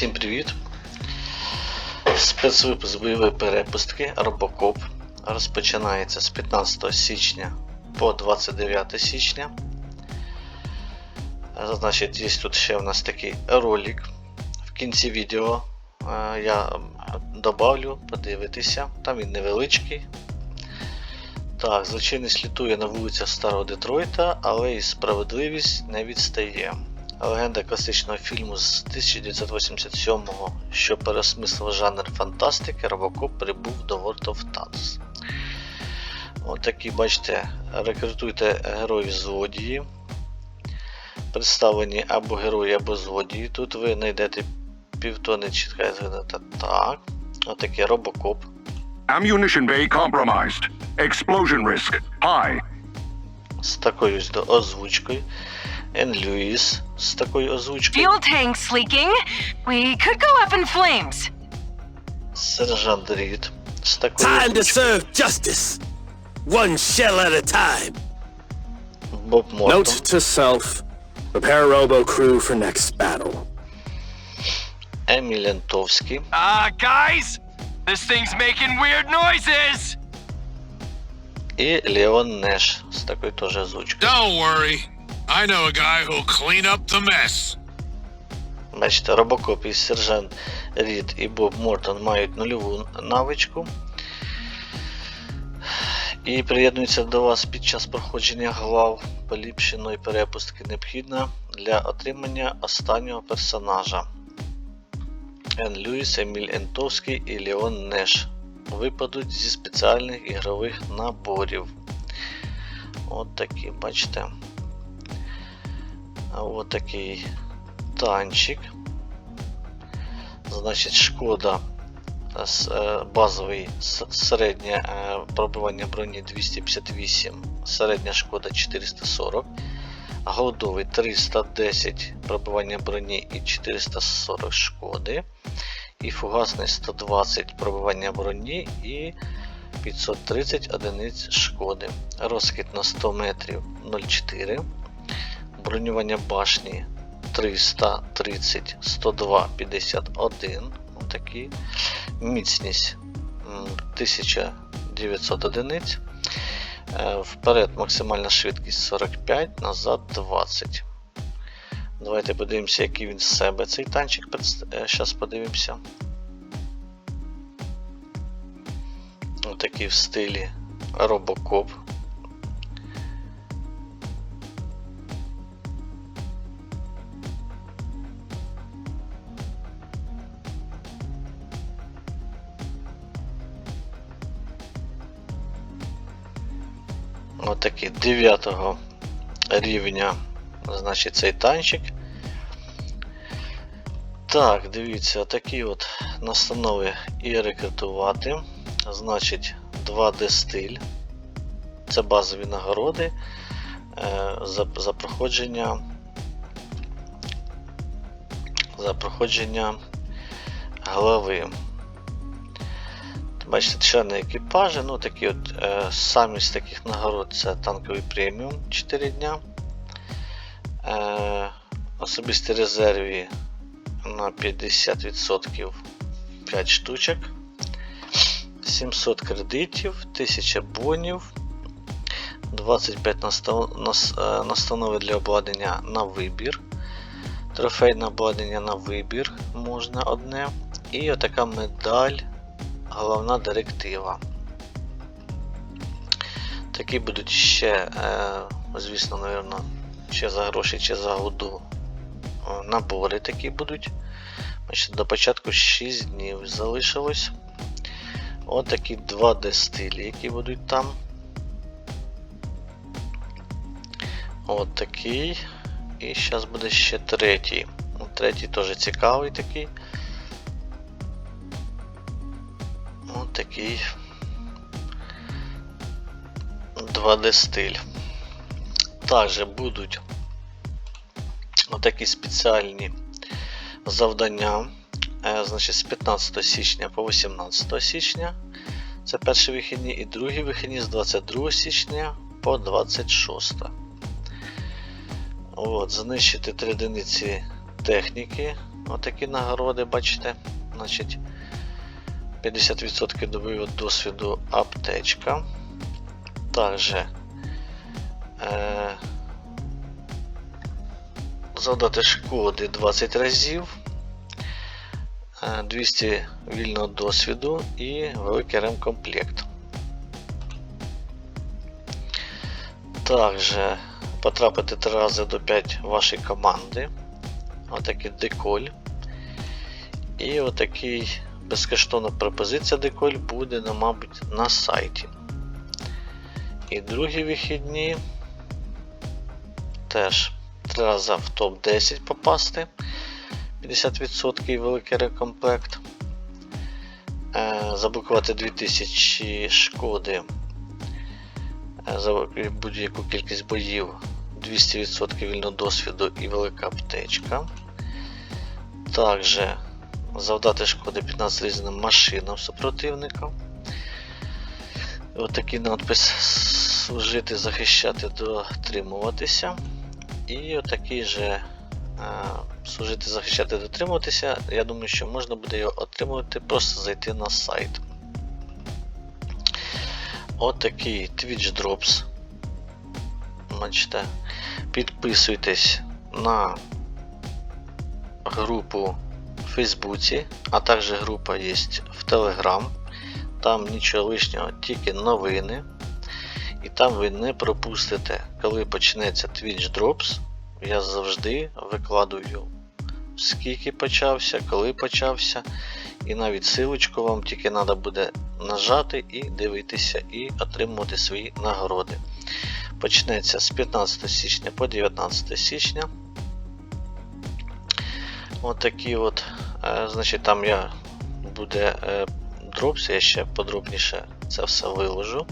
Всім привіт! Спецвипуск бойової перепустки Робокоп розпочинається з 15 січня по 29 січня. Значить, є тут ще у нас такий ролик. В кінці відео е, я добавлю, подивитися. Там він невеличкий. Так, злочинність літує на вулицях Старого Детройта, але і справедливість не відстає. Легенда класичного фільму з 1987-го, що переосмислив жанр фантастики, Робокоп прибув до World of Tanks. Отакі, бачите, рекрутуйте героїв злодії. Представлені або герої, або злодії. Тут ви знайдете півтони чітка згадати. Так. Отакий робокоп. Ammunition bay compromised. Explosion risk high. з такою ось до озвучкою. Ен Льюіс з такою озвучкою. Fuel tanks leaking. We could go up in flames. Сержант Рід з такою Time to озвучкою. serve justice. One shell at a time. Боб Мортон. Note to self. Prepare Robo crew for next battle. Емі Лентовський. Ah, guys! This thing's making weird noises! І Леон Неш з такою теж озвучкою. Don't worry. I know a guy who'll clean up the mess. Бачите, Робокоп і сержант Рід і Боб Мортон мають нульову навичку. І приєднуються до вас під час проходження глав поліпшеної перепустки необхідна для отримання останнього персонажа. Ен Льюіс, Еміль Ентовський і Леон Неш випадуть зі спеціальних ігрових наборів. От такі, бачите. От такий танчик. Значить, шкода е, базовий середнє е, пробивання броні 258, середня шкода 440, голдовий 310 пробивання броні і 440 шкоди, і фугасний 120 пробивання броні і 530 одиниць шкоди. Розхід на 100 метрів 0,4, бронювання башні 330, 102, 51. Отакі. Міцність м, 1900 одиниць. Е, Вперед максимальна швидкість 45, назад 20. Давайте подивимося, який він з себе цей танчик. Зараз подивимося. Отакий в стилі Робокоп. Отакий 9 рівня, значить, цей танчик. Так, дивіться, такі от настанови і рекрутувати. Значить, 2D стиль. Це базові нагороди е, за, за проходження. За проходження глави. Бачите, члени екіпажі, ну такі от е, самі таких нагород це танковий преміум 4 дня. Е, особисті резерві на 50% 5 штучок. 700 кредитів, 1000 бонів, 25 настав... нас- е, настанови для обладнання на вибір. Трофейне обладнання на вибір можна одне. І отака медаль головна директива. Такі будуть ще, е, звісно, напевно, чи за гроші, чи за году е, набори такі будуть. Значить, до початку 6 днів залишилось. От такі 2D стилі, які будуть там. От такий. І зараз буде ще третій. Ну, Третій теж цікавий такий. От такий 2D стиль. Також будуть отакі спеціальні завдання. Е, Значить, з 15 січня по 18 січня. Це перші вихідні, і другі вихідні з 22 січня по 26. От, знищити 3 одиниці техніки Отакі нагороди, бачите. Значить, 50% добив досвіду аптечка. Також е, завдати шкоди 20 разів. е, 200 вільного досвіду і великий ремкомплект. Також потрапити 3 рази до 5 вашої команди. Отакий деколь. І отакий безкоштовна пропозиція деколь буде, ну, мабуть, на сайті. І другі вихідні теж 3 рази в топ-10 попасти. 50% і великий рекомплект. Е, заблокувати 2000 шкоди е, за будь-яку кількість боїв, 200% вільного досвіду і велика аптечка. Також завдати шкоди 15 різним машинам супротивника. Отакий надпис служити, захищати, дотримуватися. І отакий же е, служити, захищати, дотримуватися. Я думаю, що можна буде його отримувати, просто зайти на сайт. Отакий Twitch Drops. Бачите, підписуйтесь на групу в Фейсбуці, а також група є в Telegram. Там нічого лишнього, тільки новини. І там ви не пропустите, коли почнеться Twitch Drops. Я завжди викладую, скільки почався, коли почався. І навіть силочку вам тільки треба буде нажати і дивитися, і отримувати свої нагороди. Почнеться з 15 січня по 19 січня. Отакі от, е, значить, там я буде е, дропс, я ще подробніше це все виложу.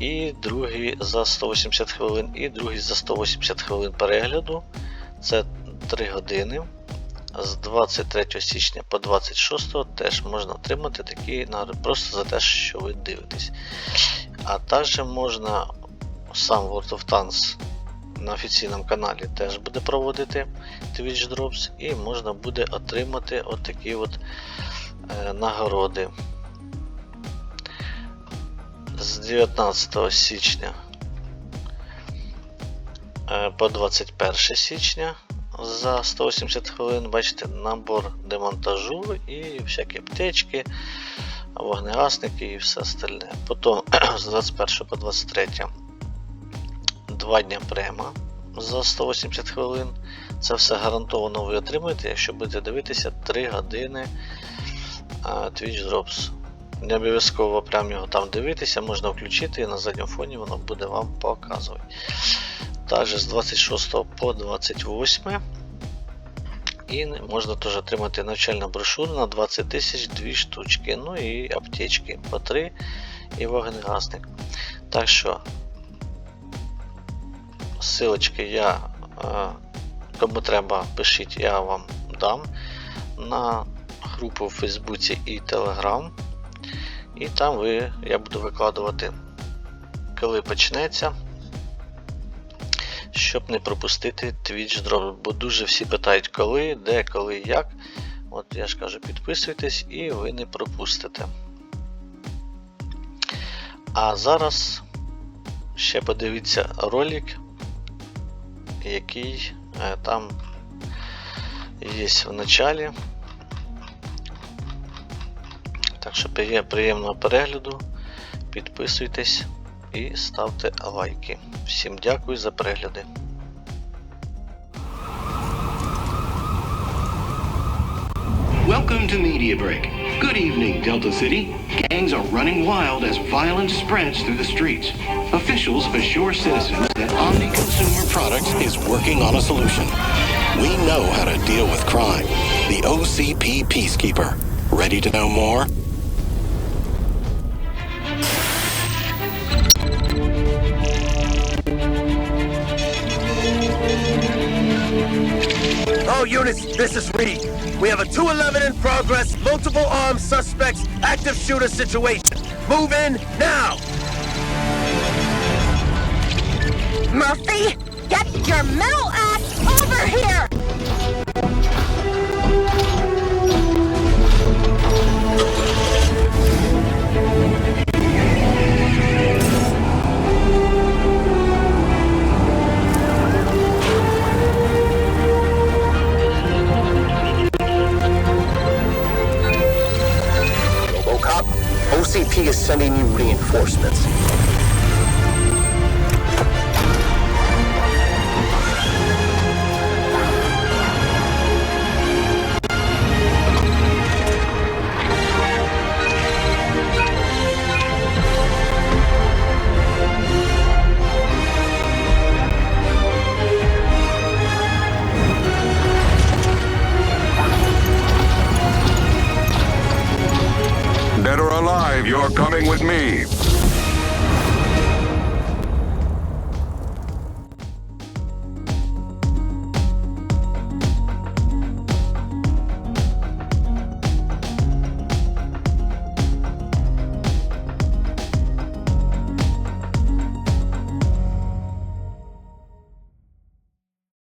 І другий за 180 хвилин, і другий за 180 хвилин перегляду. Це 3 години. З 23 січня по 26 теж можна отримати такі нагороди просто за те, що ви дивитесь. А також можна сам World of Tanks на офіційному каналі теж буде проводити Twitch Drops і можна буде отримати отакі от е, нагороди. З 19 січня е, по 21 січня за 180 хвилин, бачите, набор демонтажу і всякі аптечки, вогнегасники і все остальне. Потім з 21 по 23 2 дня према за 180 хвилин. Це все гарантовано ви отримаєте, якщо будете дивитися 3 години Twitch Drops. Не обов'язково прям його там дивитися, можна включити і на задньому фоні воно буде вам показувати. Також з 26 по 28 і можна теж отримати навчальну брошуру на 20 тисяч 2 штучки. Ну і аптечки по 3 і вогнегасник. Так що ссылочки я е, кому треба, пишіть, я вам дам на групу в Фейсбуці і Telegram. І там ви, я буду викладувати, коли почнеться, щоб не пропустити Twitch Drop, бо дуже всі питають, коли, де, коли, як. От я ж кажу, підписуйтесь і ви не пропустите. А зараз ще подивіться ролик, який е, там є в началі. Так що приє- приємного перегляду, підписуйтесь і ставте лайки. Всім дякую за перегляди. Welcome to Media Break. Good evening, Delta City. Gangs are running wild as violence spreads through the streets. Officials assure citizens that Omni Consumer Products is working on a solution. We know how to deal with crime. The OCP Peacekeeper. Ready to know more? Oh, All units, this is Reed. We have a 211 in progress, multiple armed suspects, active shooter situation. Move in now! Murphy, get your metal ass over here! sending you reinforcements.